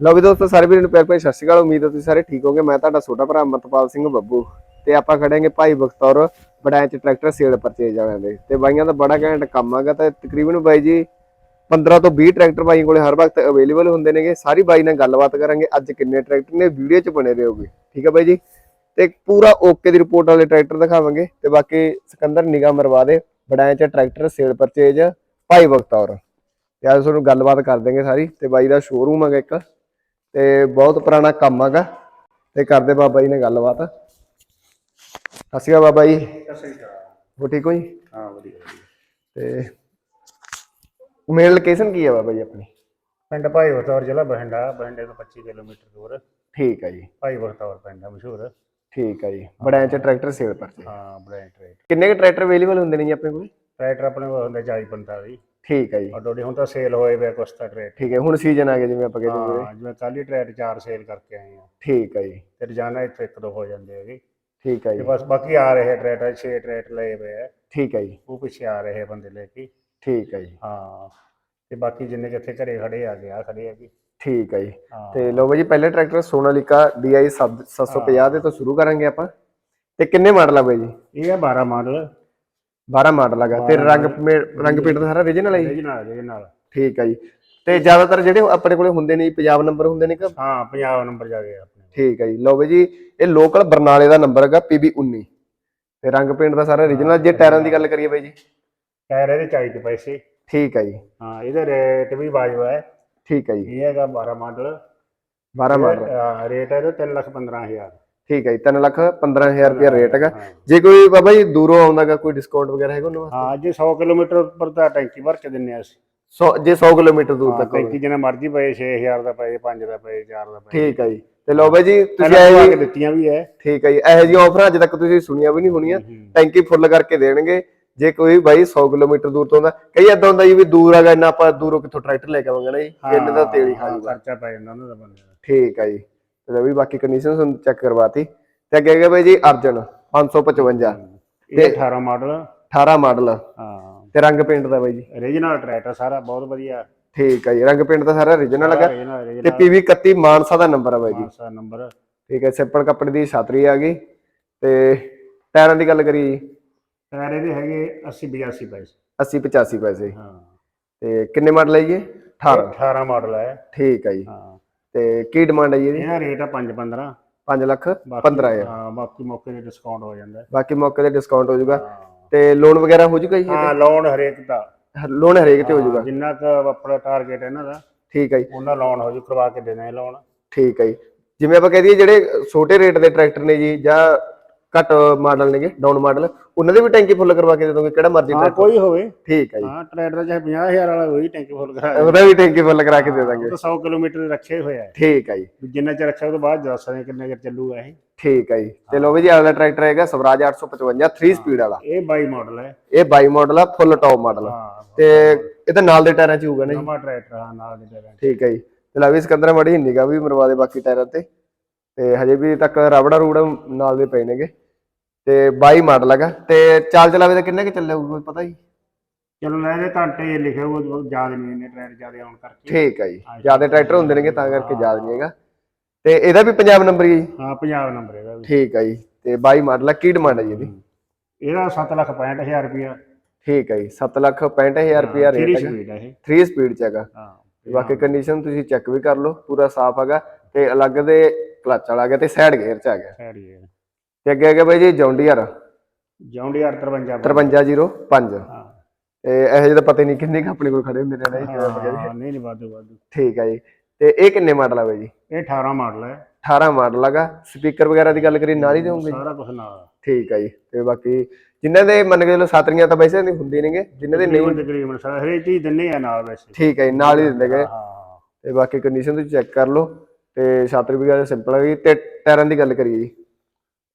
ਲਓ ਵੀ ਦੋਸਤੋ, ਸਾਰੇ ਵੀਰਾਂ ਨੂੰ ਪਿਆਰ ਭਰੀ ਸਤਿ ਸ਼੍ਰੀ ਅਕਾਲ। ਉਮੀਦ ਹੈ ਤੁਸੀਂ ਸਾਰੇ ਠੀਕ ਹੋਗੇ ਮੈਂ ਤੁਹਾਡਾ ਛੋਟਾ ਭਰਾ ਮਤਪਾਲ ਸਿੰਘ ਬੱਬੂ। ਤੇ ਆਪਾਂ ਖੜਾਂਗੇ ਭਾਈ ਬਖਤੌਰ ਬੜਾਂ ਚ ਟਰੈਕਟਰ ਸੇਲ ਪਰਚੇਜ ਵਾਲਿਆਂ ਦੇ। ਤੇ ਬਾਈਆਂ ਦਾ ਬੜਾ ਘੈਂਟ ਕੰਮ ਹੈਗਾ ਤੇ ਤਕਰੀਬਨ ਬਾਈ ਜੀ 15 ਤੋਂ 20 ਟਰੈਕਟਰ ਬਾਈ ਕੋਲੇ ਹਰ ਵਕਤ ਅਵੇਲੇਬਲ ਹੁੰਦੇ ਨੇਗੇ। ਸਾਰੀ ਬਾਈ ਨਾਲ ਗੱਲਬਾਤ ਕਰਾਂਗੇ ਅੱਜ ਕਿੰਨੇ ਟਰੈਕਟਰ ਨੇ, ਵੀਡੀਓ 'ਚ ਬਣੇ ਰਹੋਗੇ। ਠੀਕ ਹੈ ਬਾਈ ਜੀ? ਤੇ ਪੂਰਾ ਓਕੇ ਦੀ ਰਿਪੋਰਟ ਵਾਲੇ ਟਰੈਕਟਰ ਦਿਖਾਵਾਂਗੇ। ਤੇ ਬਾਕੀ ਸਿਕੰਦਰ ਨਿਗਾਹ ਮਰਵਾ ਦੇ ਬੜਾਂ ਚ ਟਰੈਕਟਰ ਸੇਲ ਪਰਚੇਜ, ਭਾਈ ਬਖਤੌਰ। ਤੇ ਅੱਜ ਤੁਹਾਨੂੰ ਗੱਲਬਾਤ ਕਰ ਦੇਂਗੇ ਸਾਰੀ। ਤੇ ਬਾਈ ਦਾ ਸ਼ੋਰੂਮ ਹੈਗਾ ਇੱਕ। ਤੇ ਬਹੁਤ ਪੁਰਾਣਾ ਕੰਮ ਹੈਗਾ ਤੇ ਕਰਦੇ ਬਾਬਾ ਜੀ ਨੇ ਗੱਲਬਾਤ। ਅਕਾਲ ਬਾਬਾ ਜੀ। ਹੋ ਠੀਕ ਹੋ ਜੀ? ਹਾਂ ਵਧੀਆ। ਤੇ ਮੇਨ ਲੋਕੇਸ਼ਨ ਕੀ ਹੈ ਬਾਬਾ ਜੀ ਆਪਣੀ? ਪਿੰਡ ਭਾਈ ਬਖਤੌਰ ਜ਼ਿਲ੍ਹਾ ਬਠਿੰਡਾ ਬਠਿੰਡੇ ਤੋਂ 25 ਕਿਲੋਮੀਟਰ ਦੂਰ। ਠੀਕ ਹੈ ਜੀ। ਭਾਈ ਬਖਤੌਰ ਪਿੰਡ ਆ ਮਸ਼ਹੂਰ। ਠੀਕ ਹੈ ਜੀ। ਬੜਿਆਂ ਚ ਟਰੈਕਟਰ ਸੇਲ ਪਰਚੇ ਹਾਂ ਬ੍ਰੈਂਡ ਟਰੇਡ ਕਿੰਨੇ ਕੁ ਟਰੈਕਟਰ ਅਵੇਲੇਬਲ ਹੁੰਦੇ ਨੇ ਜੀ ਆਪਣੇ ਕੋਲ? ਟਰੈਕਟਰ ਆਪਣੇ ਕੋਲ ਹੁੰਦੇ 40 45 ਠੀਕ ਹੈ ਜੀ। ਡੋਡੀ ਹੁਣ ਤਾਂ ਸੇਲ ਹੋਏ ਵੇ ਕੁਛ ਤਾਂ ਟਰੇਡ ਠੀਕ ਹੈ ਹੁਣ ਸੀਜ਼ਨ ਆ ਗਿਆ ਜਿਵੇਂ ਆਪਾਂ ਕਹਿੰਦੇ ਹਾਂ ਜਿਵੇਂ ਕੱਲ ਹੀ ਟਰੈਡ ਚਾਰ ਸੇਲ ਕਰਕੇ ਆਏ ਆ। ਠੀਕ ਹੈ ਜੀ। ਤੇ ਰੋਜ਼ਾਨਾ ਇੱਥੇ ਇੱਕ ਦੋ ਹੋ ਜਾਂਦੇ ਹੈਗੇ। ਠੀਕ ਹੈ ਤੇ ਜੀ। ਬਸ ਬਾਕੀ ਆ ਰਹੇ ਟਰੈਡ 6 ਟਰੈਡ ਲਏ ਹੋਏ ਆ। ਠੀਕ ਹੈ ਜੀ। ਉਹ ਪਿੱਛੇ ਆ ਰਹੇ ਬੰਦੇ ਲੈ ਕੇ। ਠੀਕ ਹੈ ਜੀ। ਹਾਂ ਤੇ ਬਾਕੀ ਜਿੰਨੇ ਕਿੱਥੇ ਘਰੇ ਖੜੇ ਆ ਗਿਆ ਖੜੇ ਆ ਜੀ ਠੀਕ ਹੈ ਜੀ। ਹਾਂ। ਤੇ ਲਓ ਬਾਈ ਜੀ ਪਹਿਲੇ ਟਰੈਕਟਰ ਸੋਨਾਲੀਕਾ DI 750 ਦੇ ਤੋਂ ਸ਼ੁਰੂ ਕਰਾਂਗੇ ਆਪਾਂ। ਤੇ ਕਿੰਨੇ ਮਾਡਲ ਆ ਬਾਈ ਜੀ? ਇਹ ਆ 12 ਮਾਡਲ। 12 ਮਾਡਲ ਹੈਗਾ। ਤੇ ਰੰਗ ਪੇ- ਰੰਗ ਪੇਂਟ ਦਾ ਸਾਰਾ origignal ਹੈ ਜੀ? ਇਹਦੇ ਨਾਲ ਇਹਦੇ ਨਾਲ ਠੀਕ ਹੈ ਜੀ। ਤੇ ਜ਼ਿਆਦਾਤਰ ਜਿਹੜੇ ਆਪਣੇ ਕੋਲੇ ਹੁੰਦੇ ਨੇ ਜੀ, ਪੰਜਾਬ ਨੰਬਰ ਹੁੰਦੇ ਨੇ ਕਿ? ਹਾਂ ਪੰਜਾਬ ਨੰਬਰ ਜਾ ਗਿਆ ਆਪਣੇ ਠੀਕ ਹੈ ਜੀ। ਲਓ ਬਾਈ ਜੀ ਇਹ ਲੋਕਲ ਬਰਨਾਲੇ ਦਾ ਨੰਬਰ ਹੈਗਾ PB19 ਤੇ ਰੰਗ ਪੇਂਟ ਦਾ ਸਾਰਾ origignal ਜੇ ਟਾਇਰਾਂ ਦੀ। ਗੱਲ ਕਰੀਏ ਬਾਈ ਜੀ। ਟਾਇਰ ਇਹਦੇ 40 ਚ ਪੈਸੇ। ਠੀਕ ਹੈ ਜੀ। ਹਾਂ ਇਹਦਾ ਰੇਟ ਵੀ ਵਾਜਬ ਹੈ। ਠੀਕ ਹੈ ਜੀ। ਇਹ ਹੈਗਾ 12 ਮਾਡਲ। 12 ਮਾਡਲ। ਰੇਟ ਹੈ ਇਹਦਾ 3 ਲੱਖ 15000 ਠੀਕ ਹੈ ਜੀ 3 ਲੱਖ 15000 ਰੁਪਏ ਰੇਟ ਹੈਗਾ। ਜੇ ਕੋਈ ਬਾਬਾ ਜੀ ਦੂਰੋਂ ਆਉਂਦਾਗਾ ਕੋਈ ਡਿਸਕਾਊਂਟ ਵਗੈਰਾ ਹੈਗਾ ਉਹਨਾਂ ਵਾਸਤੇ? ਹਾਂ ਜੇ 100 ਕਿਲੋਮੀਟਰ ਉੱਪਰ ਤਾਂ ਟੈਂਕੀ ਭਰ ਕੇ ਦਿੰਨੇ ਆ ਅਸੀਂ। ਸੌ ਜੇ 100 ਕਿਲੋਮੀਟਰ ਦੂਰ ਤੱਕ ਟੈਂਕੀ ਜਿੰਨਾ ਮਰਜ਼ੀ ਪਏ 6000 ਦਾ ਪਏ 5 ਦਾ ਪਏ 4 ਦਾ ਪਏ। ਠੀਕ ਹੈ ਜੀ। ਤੇ ਲਓ ਬਾਈ ਜੀ ਤੁਸੀਂ ਇਹ ਦਿੱਤੀਆਂ ਵੀ ਹੈ। ਠੀਕ ਹੈ ਜੀ ਇਹੋ ਜਿਹੀ ਆਫਰਾਂ ਅੱਜ ਤੱਕ ਤੁਸੀਂ ਸੁਣੀਆਂ ਵੀ ਨਹੀਂ ਹੋਣੀਆਂ। ਟੈਂਕੀ ਫੁੱਲ ਕਰਕੇ ਦੇਣਗੇ। ਜੇ ਕੋਈ ਬਾਈ 100 ਕਿਲੋਮੀਟਰ ਦੂਰ ਤੋਂ ਆਉਂਦਾ ਕਈ ਏਦਾਂ ਹੁੰਦਾ ਜੀ ਵੀ ਦੂਰ ਹੈਗਾ ਇੰਨਾ ਆਪਾਂ ਦੂਰੋਂ ਕਿੱਥੋਂ ਟਰੈਕਟਰ ਲੈ ਕੇ ਆਵਾਂਗੇ ਨਾ ਜੀ ਇੰਨੇ ਦਾ ਤੇਲ ਹੀ ਖਾ ਜੂਗਾ। ਖਰਚਾ ਪੈ ਜਾਂਦਾ ਉਹਨਾਂ ਦਾ ਬੰਦੇ ਦਾ। ਠੀਕ ਹੈ ਜੀ। ਤੇ ਵੀ ਬਾਕੀ ਕੰਡੀਸ਼ਨ ਤੁਹਾਨੂੰ ਚੈੱਕ ਕਰਵਾਤੀ। ਤੇ ਅੱਗੇ ਹੈਗਾ ਬਾਈ ਜੀ ਅਰਜਨ 555 ਇਹ 18 ਮਾਡਲ 18 ਮਾਡਲ ਹਾਂ। ਤੇ ਰੰਗ ਪੇਂਟ ਦਾ ਬਾਈ ਜੀ। ਰੀਜਨਲ ਟਰੈਕਟਰ ਸਾਰਾ ਬਹੁਤ ਵਧੀਆ। ਠੀਕ ਹੈ ਜੀ ਰੰਗ ਪੇਂਟ ਦਾ ਸਾਰਾ origignal ਹੈਗਾ। ਤੇ PV 31 ਮਾਨਸਾ ਦਾ ਨੰਬਰ ਹੈ ਬਾਈ ਜੀ। ਸਾ ਨੰਬਰ ਠੀਕ ਹੈ ਸਿੰਪਲ ਕੱਪੜੇ ਦੀ ਛਾਤਰੀ ਆ ਗਈ। ਤੇ ਟਾਇਰਾਂ ਦੀ ਗੱਲ ਕਰੀਏ ਜੀ। ਟਾਇਰ ਇਹਦੇ ਹੈਗੇ 80 82 ਪੈਸੇ। 80 85 ਪੈਸੇ। ਹਾਂ। ਤੇ ਕਿੰਨੇ ਮਾਡਲ ਹੈ ਜੀ ਇਹ? 18 18 ਮਾਡਲ ਹੈ। ਠੀਕ ਹੈ ਜੀ। ਹਾਂ। ਤੇ ਕੀ ਡਿਮਾਂਡ ਹੈ ਜੀ ਇਹਦੀ? ਇਹਦਾ ਰੇਟ ਆ 5 15 5 ਲੱਖ ਬਾਕੀ 15000 ਹਾਂ ਬਾਕੀ ਮੌਕੇ ਤੇ ਡਿਸਕਾਊਂਟ ਹੋ ਜਾਂਦਾ। ਹੈ। ਬਾਕੀ ਮੌਕੇ ਤੇ ਡਿਸਕਾਊਂਟ ਹੋ ਜਾਊਗਾ। ਹਾਂ। ਤੇ ਲੋਨ ਵਗੈਰਾ ਹੋ ਜਾਊਗਾ ਜੀ ਹਾਂ ਲੋਨ ਹਰੇਕ ਦਾ। ਲੋਨ ਹਰੇਕ ਤੇ ਹੋ ਜਾਊਗਾ ਜਿੰਨਾ ਕੁ ਆਪਣਾ ਟਾਰਗੇਟ ਇਹਨਾਂ ਦਾ ਠੀਕ ਹੈ ਜੀ। ਉਹਨਾਂ ਲੋਨ ਹੋ ਜੂ ਕਰਵਾ ਕੇ ਦੇਣਾ ਹੈ ਲੋਨ ਠੀਕ ਹੈ ਜੀ। ਜਿਵੇਂ ਆਪਾਂ ਕਹਿ ਦਈਏ ਜਿਹੜੇ ਛੋਟੇ ਰੇਟ ਦੇ ਟਰੈਕਟਰ ਨੇ ਜੀ ਜਾਂ ਘੱਟ ਮਾਡਲ ਨੇਗੇ ਡਾਊਨ ਮਾਡਲ। ਉਹਨਾਂ ਦੇ ਵੀ ਟੈਂਕੀ ਫੁੱਲ ਕਰਵਾ ਕੇ ਦੇ ਦੋਗੇ ਕਿਹੜਾ ਮਰਜ਼ੀ ਹਾਂ ਟਰੈਕਟਰ ਕੋਈ ਹੋਵੇ। ਠੀਕ ਹੈ ਜੀ। ਹਾਂ ਟਰੈਕਟਰ ਚਾਹੇ 50000 ਵਾਲਾ ਹੋਈ ਟੈਂਕੀ ਫੁੱਲ ਕਰਾ ਉਹਦਾ ਵੀ ਟੈਂਕੀ ਫੁੱਲ ਕਰਾ ਕੇ ਦੇ ਦਾਂਗੇ। ਉਹ ਤਾਂ 100 ਕਿਲੋਮੀਟਰ ਰੱਖੇ ਹੋਇਆ ਹੈ। ਠੀਕ ਹੈ ਜੀ। ਜਿੰਨਾ ਚਿਰ ਰੱਖਿਆ ਉਹ ਤੋਂ ਬਾਅਦ ਦੱਸ ਸਕਦੇ ਕਿੰਨਾ ਚਿਰ ਚੱਲੂਗਾ ਇਹ। ਠੀਕ ਹੈ ਜੀ। ਤੇ ਲੋ ਵੀ ਜੀ ਅਗਲਾ ਟਰੈਕਟਰ ਹੈਗਾ ਸਵਰਾਜ 855 3 ਸਪੀਡ ਵਾਲਾ। ਇਹ 22 ਮਾਡਲ ਹੈ। ਇਹ 22 ਮਾਡਲ ਆ ਫੁੱਲ ਟੌਪ ਮਾਡਲ ਹਾਂ ਤੇ ਇਹਦਾ ਨਾਲ ਦੇ ਟਾਇਰਾਂ ਚ ਹੋਊਗਾ ਨਾ ਜੀ। ਨਵਾਂ ਟਰੈਕਟਰ ਹਾਂ ਨਾਲ ਦੇ ਟਾਇਰਾਂ। ਠੀਕ ਹੈ ਜੀ। ਤੇ ਲੈ ਵੀ ਸਿਕੰਦਰ ਮੜੀ ਨਿਗਾ ਵੀ ਮਰਵਾ ਦੇ ਬਾਕੀ ਟਾਇਰਾਂ ਤੇ। ਤੇ ਹਜੇ ਵੀ ਤੱਕ ਰਬੜਾ ਰੂੜਾ ਨਾਲ ਦੇ ਪਏ ਨੇਗੇ। ਤੇ 22 ਮਾਡਲ ਹੈਗਾ। ਤੇ ਚਾਲ ਚਲਾਵੇ ਦਾ ਕਿੰਨੇ ਕਿ ਚੱਲੇ ਹੋਊਗਾ ਕੋਈ ਪਤਾ ਜੀ? ਚਲੋ ਲੈ ਇਹਦੇ ਘੰਟੇ ਲਿਖਿਆ ਉਹ ਜ਼ਿਆਦਾ ਨਹੀਂ ਇਹਨੇ ਟਰੈਕਟਰ ਜ਼ਿਆਦਾ ਆਉਣ ਕਰਕੇ। ਠੀਕ ਹੈ ਜੀ। ਜ਼ਿਆਦਾ ਟਰੈਕਟਰ ਹੁੰਦੇ ਨੇਗੇ ਤਾਂ ਕਰਕੇ ਯਾਦ ਨਹੀਂ ਹੈਗਾ। ਤੇ ਇਹਦਾ ਵੀ ਪੰਜਾਬ ਨੰਬਰ ਹੀ ਹੈ ਜੀ? ਹਾਂ ਪੰਜਾਬ ਨੰਬਰ ਇਹਦਾ ਵੀ। ਠੀਕ ਹੈ ਜੀ। ਤੇ 22 ਮਾਡਲ ਕੀ ਡਿਮਾਂਡ ਹੈ ਜੀ ਇਹਦੀ? ਇਹਦਾ 7 ਲੱਖ 65000 ਰੁਪਇਆ। ਠੀਕ ਹੈ ਜੀ। 7 ਲੱਖ 65000 ਰੁਪਿਆ ਰੇਟ ਤੇਰੀ ਹੈਗਾ। ਸਪੀਡ ਹੈ ਇਹ। 3 ਸਪੀਡ ਚ ਹੈਗਾ। ਹਾਂ ਬਾਕੀ ਕੰਡੀਸ਼ਨ ਤੁਸੀਂ ਚੈੱਕ ਵੀ ਕਰ ਲਓ ਪੂਰਾ ਸਾਫ਼ ਹੈਗਾ। ਤੇ ਅਲੱਗ ਦੇ ਕਲਚ ਵਾਲਾ ਗਿਆ ਤੇ ਸਾਈਡ ਗੇਅਰ ਚ ਸਾਈਡ ਹੀ ਹੈ ਤੇ ਅੱਗੇ ਹੈਗਾ ਬਾਈ ਜੀ ਜੌਂਡੀਅਰ ਜੌਂਡੀਆਰ 53 5305 ਹਾਂ। ਤੇ ਇਹੋ ਜਿਹੇ ਤਾਂ ਪਤਾ ਨਹੀਂ ਕਿੰਨੇ ਕੁ ਆਪਣੇ ਕੋਲ ਖੜੇ ਹੁੰਦੇ ਨੇ ਨਾ ਜੀ ਕਿਵੇਂ ਆਪਾਂ ਕਹਿੰਦੇ। ਹਾਂ, ਨਹੀਂ ਨਹੀਂ ਵਾਧੂ ਵਾਧੂ। ਠੀਕ ਹੈ ਜੀ। ਤੇ ਇਹ ਕਿੰਨੇ ਮਾਡਲ ਆ ਬਾਈ ਜੀ? ਇਹ 18 ਮਾਡਲ ਹੈ। 18 ਮਾਡਲ ਹੈਗਾ ਸਪੀਕਰ ਵਗੈਰਾ ਦੀ ਗੱਲ ਕਰੀ ਨਾਲ ਹੀ ਦੇਵੋਗੇ ਸਾਰਾ ਕੁਝ ਨਾਲ। ਠੀਕ ਹੈ ਜੀ। ਤੇ ਬਾਕੀ ਜਿਨ੍ਹਾਂ ਦੇ ਮੰਨ ਕੇ ਚਲੋ ਸਾਤਰੀਆਂ ਤਾਂ ਵੈਸੇ ਨਹੀਂ ਹੁੰਦੀ ਨੇਗੇ ਜਿਨ੍ਹਾਂ ਦੇ ਨਹੀਂ ਤਕਰੀਬਨ ਤਕਰੀਬਨ ਸਾਰਾ ਹਰੇਕ ਚੀਜ਼ ਦਿੰਨੇ ਆ ਨਾਲ ਵੈਸੇ। ਠੀਕ ਹੈ ਜੀ ਨਾਲ ਹੀ ਦਿੰਦੇ ਗਏ। ਹਾਂ। ਤੇ ਬਾਕੀ ਕੰਡੀਸ਼ਨ ਤੁਸੀਂ ਚੈੱਕ ਕਰ ਲਓ। ਤੇ ਛਾਤਰੀ ਵਗੈਰਾ ਸਿੰਪਲ ਹੈਗੀ ਤੇ ਟਾਇਰਾਂ ਦੀ ਗੱਲ ਕਰੀਏ ਜੀ।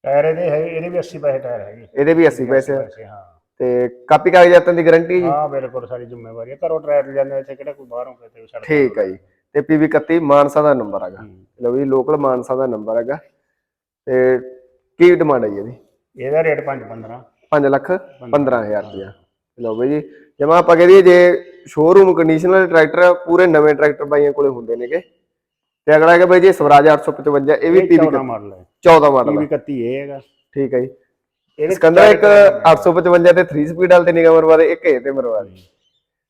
ਟਾਇਰ ਇਹਦੇ ਹੈ ਇਹਦੇ ਵੀ 80 ਪੈਸੇ ਟਾਇਰ ਹੈਗੇ। ਇਹਦੇ ਵੀ 80 ਪੈਸੇ ਪੈਸੇ ਹਾਂ। ਤੇ ਕਾਪੀ ਕਾਗਜ਼ਾਤਾਂ ਦੀ ਗਾਰੰਟੀ ਜੀ। ਹਾਂ ਬਿਲਕੁਲ ਸਾਰੀ ਜ਼ਿੰਮੇਵਾਰੀ ਹੈ ਘਰੋਂ ਟਾਇਰ ਜਾਂਦੇ ਇੱਥੇ ਕਿਹੜਾ ਕੋਈ ਬਾਹਰੋਂ ਕਿਤੇ ਸੜਕ ਠੀਕ ਹੈ ਜੀ। ਤੇ PV 31 ਮਾਨਸਾ ਦਾ ਨੰਬਰ ਹੈਗਾ। ਲਓ ਵੀ ਲੋਕਲ ਮਾਨਸਾ ਦਾ ਨੰਬਰ ਹੈਗਾ। ਤੇ ਕੀ ਡਿਮਾਂਡ ਹੈ ਜੀ ਇਹਦੀ? ਇਹਦਾ ਰੇਟ 5 15 5 ਲੱਖ 15000 ਰੁਪਇਆ। ਲਓ ਬਈ ਜੀ ਜਮਾ ਆਪਾਂ ਕਹਦੇ ਜੇ ਸ਼ੋਰੂਮ ਕੰਡੀਸ਼ਨਲ ਟਰੈਕਟਰ ਪੂਰੇ ਨਵੇਂ ਟਰੈਕਟਰ ਬਾਈਆਂ ਕੋਲੇ ਹੁੰਦੇ ਨੇਗੇ। ਤੇ ਅਗਲਾ ਹੈਗਾ ਬਾਈ ਜੀ ਸਵਰਾਜ 855 ਇਹ ਵੀ ਪੀਵੀ 14 ਮਾਡਲ ਹੈ। 14 ਮਾਡਲ ਪੀਵੀ 31 ਇਹ ਹੈਗਾ। ਠੀਕ ਹੈ ਜੀ। ਇਹਦੇ ਸਿਕੰਦਰ ਇੱਕ 855 ਤੇ 3 ਸਪੀਡ ਵਾਲੇ ਤੇ ਨਿਗਾ ਮਰਵਾ ਦੇ ਇੱਕ ਇਹ ਤੇ ਮਰਵਾ ਦੇ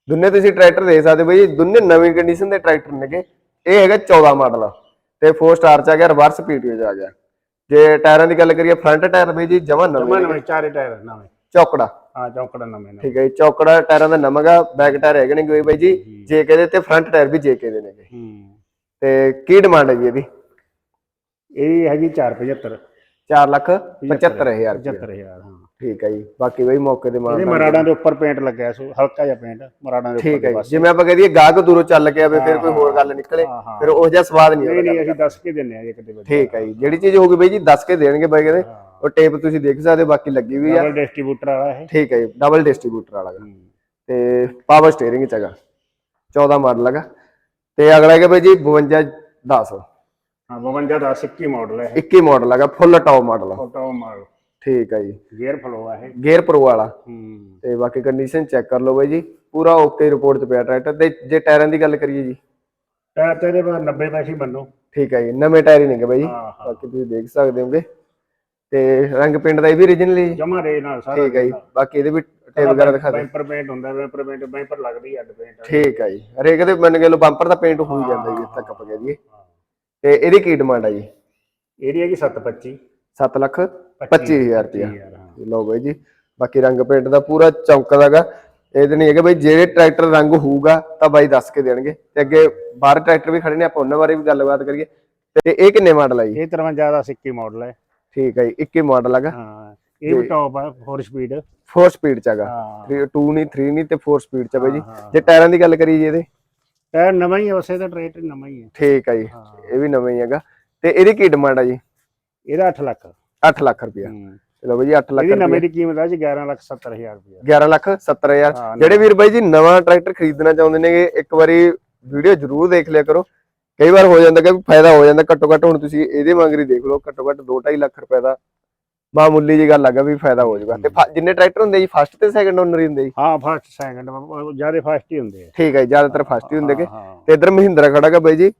ਦੋਨੇ ਤੁਸੀਂ ਟਰੈਕਟਰ ਦੇਖ ਸਕਦੇ ਬਈ ਦੋਨੇ ਨਵੀਂ ਕੰਡੀਸ਼ਨ ਦੇ ਟਰੈਕਟਰ ਨੇਗੇ। ਇਹ ਹੈਗਾ 14 ਮਾਡਲ ਤੇ 4 ਸਟਾਰ ਚ ਆ ਗਿਆ ਰਿਵਰਸ ਪੀਟੀਓ ਚ ਆ ਗਿਆ। ਜੇ ਟਾਇਰਾਂ ਦੀ ਗੱਲ ਕਰੀਏ ਫਰੰਟ ਟਾਇਰ ਬਈ ਜੀ ਜਮਾ ਨਵੇਂ ਨਵੇਂ ਚਾਰੇ ਟਾਇਰ ਨਵੇਂ। ਚੌਕੜਾ। ਹਾਂ ਚੌਕੜਾ ਨਵੇਂ ਠੀਕ ਹੈ ਜੀ ਚੌਕੜਾ ਟਾਇਰਾਂ ਦਾ ਨਵਾਂਗਾ ਬੈਕ ਟਾਇਰ ਹੈਗੇ ਨੇ ਕੋਈ ਬਾਈ ਜੀ। ਜੇ ਦੇ ਤੇ ਫਰੰਟ ਟਾਇਰ ਵੀ ਜੇ ਦੇ ਨੇਗੇ। ਹੂੰ। ਤੇ ਕੀ ਡਿਮਾਂਡ ਹੈ ਜੀ ਇਹਦੀ? ਇਹ ਹੈਗੀ 475 4 ਲੱਖ 75000 ਰੁਪਏ 75000 ਹਾਂ। ਠੀਕ ਹੈ ਜੀ। ਬਾਕੀ ਬਈ ਮੌਕੇ ਤੇ ਮਾਰ ਇਹਦੇ ਮਰਾੜਾਂ ਦੇ ਉੱਪਰ ਪੇਂਟ ਲੱਗਿਆ ਸੋ ਹਲਕਾ ਜਿਹਾ ਪੇਂਟ ਮਰਾੜਾਂ ਦੇ ਠੀਕ ਉੱਪਰ ਹੈ ਬਸ। ਜਿਵੇਂ ਆਪਾਂ ਕਹਦੇ ਗਾਹਕ ਦੂਰੋਂ ਚੱਲ ਕੇ ਆਵੇ ਫਿਰ ਕੋਈ ਹੋਰ ਗੱਲ ਨਿਕਲੇ ਹਾਂ, ਹਾਂ। ਫਿਰ ਉਹ ਜਿਹਾ ਸਵਾਦ ਨਹੀਂ ਨਹੀਂ ਆਉਂਦਾ ਨਹੀਂ ਅਸੀਂ ਦੱਸ ਕੇ ਦਿੰਨੇ ਆ ਜੇ ਕਿਤੇ ਠੀਕ ਹੈ ਜੀ। ਜਿਹੜੀ ਚੀਜ਼ ਹੋਊਗੀ ਬਈ ਜੀ ਦੱਸ ਕੇ ਦੇਣਗੇ ਬਾਈ ਕਹਿੰਦੇ। ਉਹ ਟੇਪ ਤੁਸੀਂ ਦੇਖ ਸਕਦੇ ਹੋ, ਬਾਕੀ ਲੱਗੀ ਵੀ ਆ। ਡਬਲ ਡਿਸਟ੍ਰੀਬਿਊਟਰ ਵਾਲਾ ਇਹ। ਠੀਕ ਹੈ ਜੀ। ਡਬਲ ਡਿਸਟ੍ਰੀਬਿਊਟਰ ਵਾਲਾ। ਹੂੰ। ਤੇ ਪਾਵਰ ਸਟੀਅਰਿੰਗ ਚ ਹੈਗਾ। 14 ਮਾਡਲ ਹੈਗਾ। ਤੇ ਅਗਲਾ ਹੈਗਾ ਬਈ ਜੀ 52 10 ਹਾਂ 52 ਦਾ 21 ਮਾਡਲ ਹੈ 21 ਮਾਡਲ ਹੈਗਾ full top model photo model. ਠੀਕ ਹੈ ਜੀ। ਗੇਅਰ ਫਲੋ ਆ ਇਹ। ਗੇਅਰ ਪ੍ਰੋ ਵਾਲਾ। ਹੂੰ। ਤੇ ਬਾਕੀ ਕੰਡੀਸ਼ਨ ਚੈੱਕ ਕਰ ਲਓ ਬਾਈ ਜੀ। ਪੂਰਾ ਓਕੇ ਰਿਪੋਰਟ ਚ ਪਿਆ ਟਰੈਕਟਰ। ਤੇ ਜੇ ਟਾਇਰਾਂ ਦੀ ਗੱਲ ਕਰੀਏ ਜੀ। ਟਾਇਰ ਤੇ ਇਹਦੇ ਪਰ 90 ਪੈਸੇ ਬੰਨੋ ਠੀਕ ਹੈ ਜੀ ਨਵੇਂ ਟਾਇਰ ਹੀ ਨੇਗੇ ਬਾਈ ਜੀ। ਹਾਂ ਹਾਂ। ਬਾਕੀ ਤੁਸੀਂ ਦੇਖ ਸਕਦੇ ਹੋਗੇ। ਤੇ ਰੰਗ ਪਿੰਡ ਦਾ ਇਹ ਵੀ original ਹੀ ਜਮਾ ਰੇ ਨਾਲ ਸਾਰਾ ਠੀਕ ਹੈ ਜੀ। ਬਾਕੀ ਇਹਦੇ ਵੀ ਟੇਪ ਵਗੈਰਾ ਦਿਖਾ ਦੇ। ਬੈਂਪਰ ਪੇਂਟ ਹੁੰਦਾ ਬੈਂਪਰ ਪੇਂਟ ਬੈਂਪਰ ਲੱਗਦੀ ਅੱਡ ਪੇਂਟ। ਠੀਕ ਹੈ ਜੀ। ਹਰੇਕ ਦੇ ਮੰਨ ਕੇ ਲੋ ਬੰਪਰ ਦਾ ਪੇਂਟ ਹੋ ਹੀ ਜਾਂਦਾ ਜੀ ਇੱਥੇ ਤੱਕ ਆਪਾਂ ਕਹਿ ਦਈਏ। ਤੇ ਇਹਦੀ ਕੀ ਡਿਮਾਂਡ ਆ ਜੀ? ਇਹਦੀ ਹੈਗੀ 725 7 ਲੱਖ 25000 ਰੁਪਇਆ। ਲਓ ਬਾਈ ਜੀ ਬਾਕੀ ਰੰਗ ਪੇਂਟ ਦਾ ਪੂਰਾ ਚਮਕਦਾਗਾ ਇਹਦੇ ਨਹੀਂ ਹੈਗਾ ਬਈ ਜਿਹੜੇ ਟਰੈਕਟਰ ਰੰਗ ਹੋਊਗਾ ਤਾਂ ਬਾਈ ਦੱਸ ਕੇ ਦੇਣਗੇ। ਤੇ ਅੱਗੇ ਬਾਹਰ ਟਰੈਕਟਰ ਵੀ ਖੜੇ ਨੇ ਆਪਾਂ ਉਹਨਾਂ ਬਾਰੇ ਵੀ ਗੱਲਬਾਤ ਕਰੀਏ। ਤੇ ਇਹ ਕਿੰਨੇ ਮਾਡਲ ਆ ਜੀ? ਇਹ 53 ਦਾ 21 ਮਾਡਲ ਹੈ। ਠੀਕ ਹੈ ਜੀ 21 ਮਾਡਲ ਹੈਗਾ ਹਾਂ। ਇਹ ਵੀ ਟੌਪ ਆ 4 ਸਪੀਡ 4 ਸਪੀਡ ਚ ਹੈਗਾ। ਹਾਂ। 2 ਨਹੀਂ 3 ਨਹੀਂ ਤੇ 4 ਸਪੀਡ ਚ ਆ ਬਾਈ ਜੀ। ਹਾਂ, ਜੇ ਟਾਇਰਾਂ ਦੀ ਗੱਲ ਕਰੀਏ ਜੀ ਇਹਦੇ। ਟਾਇਰ ਨਵਾਂ ਹੀ ਹੈ ਉਸੇ ਦਾ ਟਰੈਕਟਰ ਨਵਾਂ ਹੀ ਹੈ ਠੀਕ ਹੈ ਜੀ। ਹਾਂ। ਇਹ ਵੀ ਨਵਾਂ ਹੀ ਹੈਗਾ। ਤੇ ਇਹਦੀ ਕੀ ਡਿਮਾਂਡ ਆ ਜੀ? ਇਹਦਾ 8 ਲੱਖ। 8 ਲੱਖ ਰੁਪਇਆ। ਹੂੰ। ਚਲੋ ਬਾਈ ਜੀ 8 ਲੱਖ ਇਹਦੀ ਰੁਪਇਆ। ਨਵੇਂ ਦੀ ਕੀਮਤ ਆ ਜੀ 11 ਲੱਖ 70 ਹਜ਼ਾਰ ਰੁਪਏ 11 ਲੱਖ 70000 ਹਾਂ, ਜਿਹੜੇ ਵੀਰ ਬਾਈ ਜੀ ਨਵਾਂ ਟਰੈਕਟਰ ਖਰੀਦਣਾ ਚਾਹੁੰਦੇ ਨੇਗੇ ਇੱਕ ਵਾਰੀ ਵੀਡੀਓ ਜ਼ਰੂਰ ਦੇਖ ਲਿਆ ਕਰੋ। ਕਈ ਵਾਰ ਹੋ ਜਾਂਦਾ ਕਿ ਫਾਇਦਾ ਹੋ ਜਾਂਦਾ ਘੱਟੋ ਘੱਟ ਹੁਣ ਤੁਸੀਂ ਇਹਦੇ ਮੰਗਰੀ ਦੇਖ ਲਓ ਘੱਟੋ ਘੱਟ 2.5 ਲੱਖ ਰੁਪਏ ਦਾ ਮਾਮੂਲੀ ਜੀ ਗੱਲ ਲੱਗਾ ਵੀ ਫਾਇਦਾ ਹੋ ਜਾਊਗਾ। ਤੇ ਫ- ਜਿੰਨੇ ਟਰੈਕਟਰ ਹੁੰਦੇ ਜੀ ਫਸਟ ਤੇ ਸੈਕੰਡ ਓਨਰ ਹੀ ਹੁੰਦੇ ਜੀ। ਹਾਂ ਫਸਟ ਸੈਕੰਡ ਜ਼ਿਆਦਾ ਫਸਟ ਹੀ ਹੁੰਦੇ ਆ। ਠੀਕ ਹੈ ਜੀ ਜ਼ਿਆਦਾਤਰ ਫਸਟ ਹੀ ਹੁੰਦੇ ਕਿ ਹਾਂ ਤੇ ਇਧਰ ਮਹਿੰਦਰਾ ਖੜਾਗਾ ਬਾਈ ਜੀ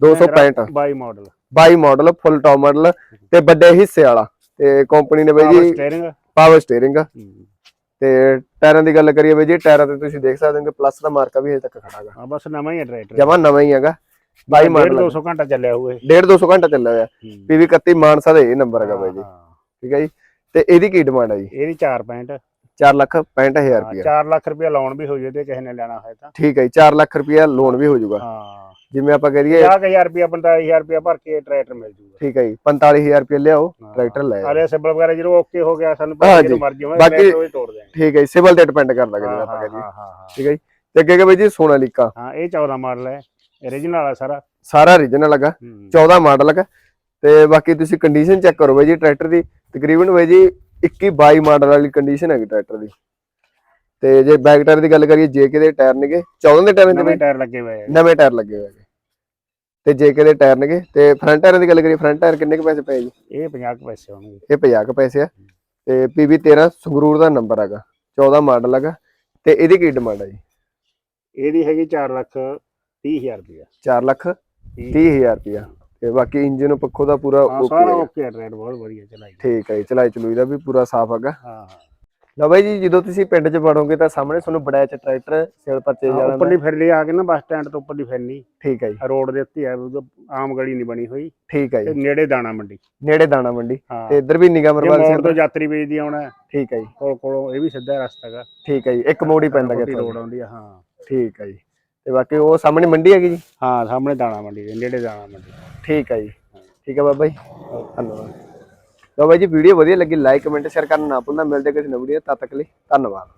265 22 model 22 model full top model ਤੇ ਵੱਡੇ ਹਿੱਸੇ ਵਾਲਾ। ਤੇ ਕੰਪਨੀ ਨੇ ਬਾਈ ਜੀ ਸਟੀਅਰਿੰਗ ਪਾਵਰ ਸਟੀਅਰਿੰਗ ਤੇ ਟਾਇਰਾਂ ਦੀ ਗੱਲ ਕਰੀਏ ਬਾਈ ਜੀ ਟਾਇਰਾਂ ਤੇ ਤੁਸੀਂ ਦੇਖ ਸਕਦੇ ਹੋ ਕਿ ਪਲੱਸ ਦਾ ਮਾਰਕਾ ਵੀ ਹਜੇ ਤੱਕ ਖੜਾਗਾ ਹਾਂ ਬਸ ਨਵਾਂ ਹੀ ਹੈ ਟਰੈਕਟਰ। ਜਮਾ ਨਵਾਂ ਹੀ ਹੈਗਾ। 22 ਮਾਡਲ 200 ਘੰਟਾ ਚੱਲਿਆ ਹੋਇਆ ਇਹ। 1.5 200 ਘੰਟਾ ਚੱਲਿਆ ਹੋਇਆ। ਪੀਵੀ 31 ਮਾਨਸਾ ਦਾ ਇਹ ਨੰਬਰ ਹੈਗਾ ਬਾਈ ਜੀ। ਠੀਕ ਹੈ ਜੀ? ਤੇ ਇਹਦੀ ਕੀ ਡਿਮਾਂਡ ਹੈ ਜੀ? ਇਹਦੀ 4 ਪੈਂਟ 4 ਲੱਖ 65000 ਰੁਪਇਆ 4 ਲੱਖ ਰੁਪਏ ਲਾਉਣ ਵੀ ਹੋ ਜੇ ਤੇ ਕਿਸੇ ਨੇ ਲੈਣਾ ਹੋਏ ਤਾਂ। ਠੀਕ ਹੈ ਜੀ 4 ਲੱਖ ਰੁਪਇਆ ਲੋਨ ਵੀ ਹੋ ਜਾਊਗਾ। ਹਾਂ। ਜਿਵੇਂ ਆਪਾਂ ਕਹਿ ਦਈਏ 50000 ਰੁਪਏ 45000 ਰੁਪਏ ਭਰ ਕੇ ਟਰੈਕਟਰ ਮਿਲ ਜੂਗਾ। ਠੀਕ ਹੈ ਜੀ 45000 ਰੁਪਇਆ ਲਿਆਓ ਟਰੈਕਟਰ ਲੈ ਆਓ। ਆਲੇ ਸਿਬਲ ਵਗੈਰਾ ਜਦੋਂ ਓਕੇ ਹੋ ਗਿਆ ਸਾਨੂੰ। ਜਦੋਂ ਮਰਜ਼ੀ ਹੋਵੇ ਬਾਕੀ- ਬਾਕੀ ਉਹ ਹੀ ਤੋੜ ਦੇਣਗੇ ਠੀਕ ਹੈ ਜੀ ਸਿਵਲ ਤੇ ਡਿਪੈਂਡ ਕਰਦਾ ਜਿਵੇਂ ਆਪਾਂ ਕਹਿ ਹਾਂ ਠੀਕ ਹੈ ਜੀ। ਤੇ ਅੱਗੇ ਕਿ ਬਾਈ ਜੀ ਸੋਨਾਲੀਕਾ ਹਾਂ ਇਹ 14 ਮਾਡਲ ਹੈ। origignal ਵਾਲਾ ਸਾਰਾ। ਸਾਰਾ origignal ਹੈਗਾ। ਹੂੰ। 14 ਮਾਡਲ ਹੈਗਾ। ਤੇ ਬਾਕੀ ਤੁਸੀਂ ਕੰਡੀਸ਼ਨ ਚੈੱਕ ਕਰੋ ਬਾਈ ਜੀ ਟਰੈਕਟਰ ਦੀ। ਤਕਰੀਬਨ ਬਾਈ ਜੀ 21 22 ਮਾਡਲ ਵਾਲੀ ਕੰਡੀਸ਼ਨ ਹੈਗੀ ਟਰੈਕਟਰ ਦੀ। ਤੇ ਜੇ ਬੈਕ ਟਾਇਰ ਦੀ ਗੱਲ ਕਰੀਏ ਜੇਕੇ ਦੇ ਟਾਇਰ ਨੇਗੇ 14 ਦੇ ਟਾਇਰਾਂ ਨਵੇਂ ਟਾਇਰ ਲੱਗੇ ਹੋਏ ਆ ਨਵੇਂ ਟਾਇਰ ਲੱਗੇ ਹੋਏ ਹੈਗੇ ਤੇ ਜੇਕੇ ਦੇ ਟਾਇਰ ਨੇਗੇ ਤੇ ਫਰੰਟ ਟਾਇਰਾਂ ਦੀ ਗੱਲ ਕਰੀਏ ਫਰੰਟ ਟਾਇਰ ਕਿੰਨੇ ਕੁ ਪੈਸੇ ਪਏ ਜੀ? ਇਹ 50 ਕੁ ਪੈਸੇ ਹੋਣਗੇ। ਇਹ 50 ਕੁ ਪੈਸੇ ਆ। ਤੇ PB 13 ਸੰਗਰੂਰ ਦਾ ਨੰਬਰ ਹੈਗਾ 14 ਮਾਡਲ ਹੈਗਾ ਤੇ ਇਹਦੀ ਕੀ ਡਿਮਾਂਡ ਹੈ ਜੀ? ਇਹਦੀ ਹੈਗੀ 4 ਲੱਖ 30000 ਰੁਪਏ 4 ਲੱਖ 30000 ਰੁਪਇਆ। ਤੇ ਬਾਕੀ ਇੰਜਨ ਪੱਖੋਂ ਦਾ ਪੂਰਾ ਹਾਂ ਓਕੇ ਸਾਰਾ। ਓਕੇ ਹੈ ਟਰੈਕਟਰ ਬਹੁਤ ਵਧੀਆ ਚਲਾਈ ਠੀਕ ਹੈ ਜੀ ਚਲਾਈ ਚਲੂਈ ਦਾ ਵੀ ਪੂਰਾ ਸਾਫ਼ ਹੈਗਾ। ਹਾਂ ਹਾਂ। ਲਓ ਬਾਈ ਜੀ ਜਦੋਂ ਤੁਸੀਂ ਪਿੰਡ 'ਚ ਵੜੋਗੇ ਤਾਂ ਸਾਹਮਣੇ ਤੁਹਾਨੂੰ ਬੜਾ ਚ ਟਰੈਕਟਰ ਸੇਲ ਪਰਚੇਜ ਹਾਂ, ਵਾਲਾ ਉੱਪਰਲੀ ਫਿਰਲੀ ਆ ਕੇ ਨਾ ਬੱਸ ਸਟੈਂਡ ਤੋਂ ਉੱਪਰਲੀ ਫਿਰਨੀ ਠੀਕ ਹੈ ਜੀ। ਰੋਡ ਦੇ ਉੱਤੇ ਆ ਉਦੋਂ ਆਮ ਗਲੀ ਨਹੀਂ ਬਣੀ ਹੋਈ। ਠੀਕ ਹੈ ਤੇ ਜੀ ਨੇੜੇ ਦਾਣਾ ਮੰਡੀ। ਨੇੜੇ ਦਾਣਾ ਮੰਡੀ। ਹਾਂ। ਤੇ ਇੱਧਰ ਵੀ ਨਿਗਾਹ ਜੇ ਮਰਵਾਲ ਮੋੜ ਤੋਂ ਸਿੰਘ ਯਾਤਰੀ ਵੇਚਦੀ ਆਉਣਾ ਹੈ, ਠੀਕ ਹੈ ਜੀ। ਕੋਲ ਕੋਲੋਂ ਇਹ ਵੀ ਸਿੱਧਾ ਰਸਤਾ ਹੈਗਾ। ਠੀਕ ਹੈ ਜੀ ਇੱਕ ਮੋੜ ਹੀ ਪੈਂਦਾ ਗਿਆ ਰੋਡ ਆਉਂਦੀ ਆ ਹਾਂ। ਠੀਕ ਹੈ ਜੀ। ਤੇ ਬਾਕੀ ਉਹ ਸਾਹਮਣੇ ਮੰਡੀ ਹੈਗੀ ਜੀ? ਹਾਂ ਸਾਹਮਣੇ ਦਾਣਾ ਮੰਡੀ ਦੇ ਨੇੜੇ ਦਾਣਾ ਮੰਡੀ। ਠੀਕ ਹੈ ਜੀ। ਠੀਕ ਹੈ ਬਾਬਾ ਜੀ। ਧੰਨਵਾਦ। ਲਓ ਬਾਈ ਜੀ ਵੀਡੀਓ ਵਧੀਆ ਲੱਗੀ ਲਾਈਕ ਕਮੈਂਟ ਸ਼ੇਅਰ ਕਰਨਾ ਨਾ ਭੁੱਲਣਾ। ਮਿਲਦੇ ਕਿਸੇ ਨਵੀਂ ਵੀਡੀਓ ਤਦ ਤੱਕ ਲਈ ਧੰਨਵਾਦ।